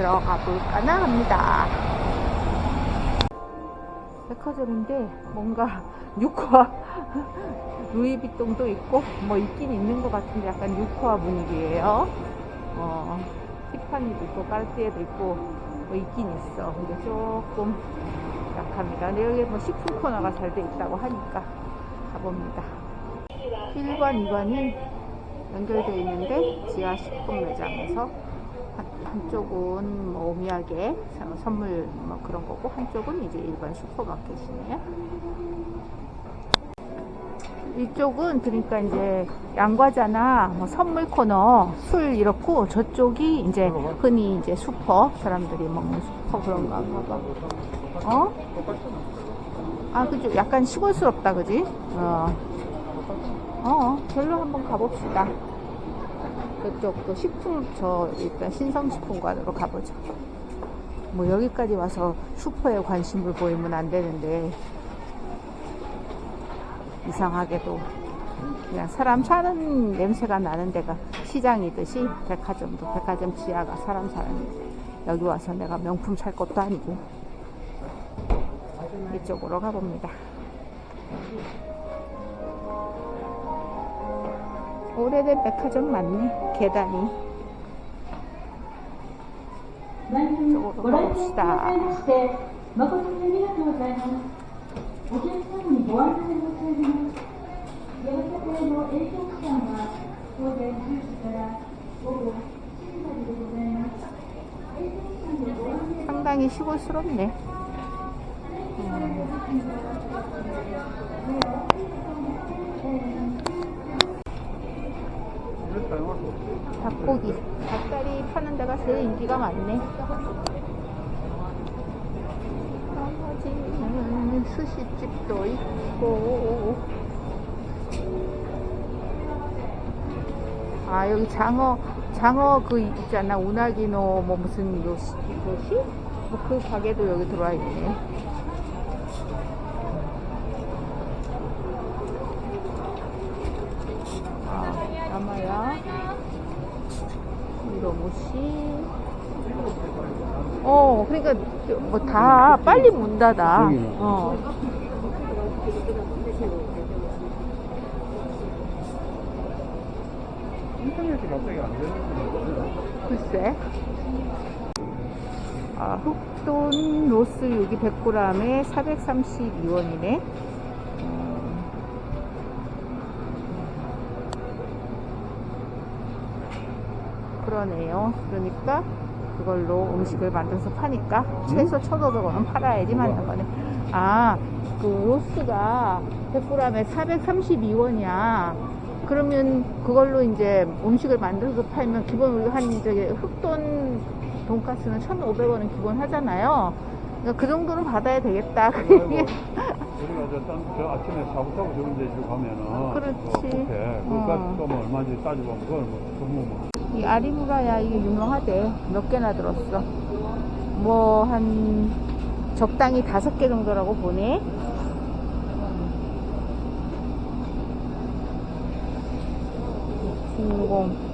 들어가 볼까나 합니다. 백화점인데 뭔가 육화 루이비통도 있고 뭐 있긴 있는 것 같은데 약간 육화 분위기예요. 어, 티파니도 있고 까르띠에도 있고 뭐 있긴 있어. 근데 조금 약합니다. 근데 여기 뭐 식품 코너가 잘 돼 있다고 하니까 가봅니다. 1관, 2관이 연결되어 있는데 지하 식품 매장에서 한, 한쪽은 뭐 오미야게 선물 뭐 그런 거고 한쪽은 이제 일반 슈퍼마켓이네요. 이쪽은 그러니까 이제 양과자나 뭐 선물 코너, 술 이렇고 저쪽이 이제 흔히 이제 슈퍼 사람들이 먹는 슈퍼 그런가 봐. 어? 아 그죠. 약간 시골스럽다 그지? 어. 어, 별로 한번 가봅시다. 그쪽도 식품, 저 일단 신성식품관으로 가보자. 뭐 여기까지 와서 슈퍼에 관심을 보이면 안 되는데 이상하게도 그냥 사람 사는 냄새가 나는 데가 시장이듯이 백화점도 백화점 지하가 사람 사는 여기 와서 내가 명품 살 것도 아니고 이쪽으로 가봅니다. 오래된 백화점 맞네. 계단이. 이쪽으로 가봅시다. 상당히 시골스럽네. 닭고기. 닭다리 파는 데가 제일 인기가 많네. 나머지는 스시집도 있고. 아 여기 장어 장어 그 있잖아. 우나기노 뭐 무슨 요시 요시? 뭐 그 가게도 여기 들어와 있네 아 야마야 이러무시 어 그러니까 뭐 다 빨리 문 닫아. 어 인터넷이 갑자기 안 되는 거예요. 글쎄. 아, 흑돈 로스 여기 100g에 432원이네. 그러네요. 그러니까 그걸로 음식을 만들어서 파니까 최소 1,500원은 팔아야지 맞는 거네. 아, 그 로스가 100g에 432원이야. 그러면 그걸로 이제 음식을 만들어서 팔면 기본 우리가 한 저기 흑돈 돈가스는 1,500원은 기본 하잖아요. 그러니까 그 정도는 받아야 되겠다. 아이고, 우리가 저, 딴- 저 아침에 사부타고 저런 데주 가면은 그렇지. 그 어. 그값 좀 얼마인지 따져보면 그걸 뭐 전부 뭐 이 아리무라야 이게 유명하대. 몇 개나 들었어. 뭐 한 적당히 다섯 개 정도라고 보네. 주인공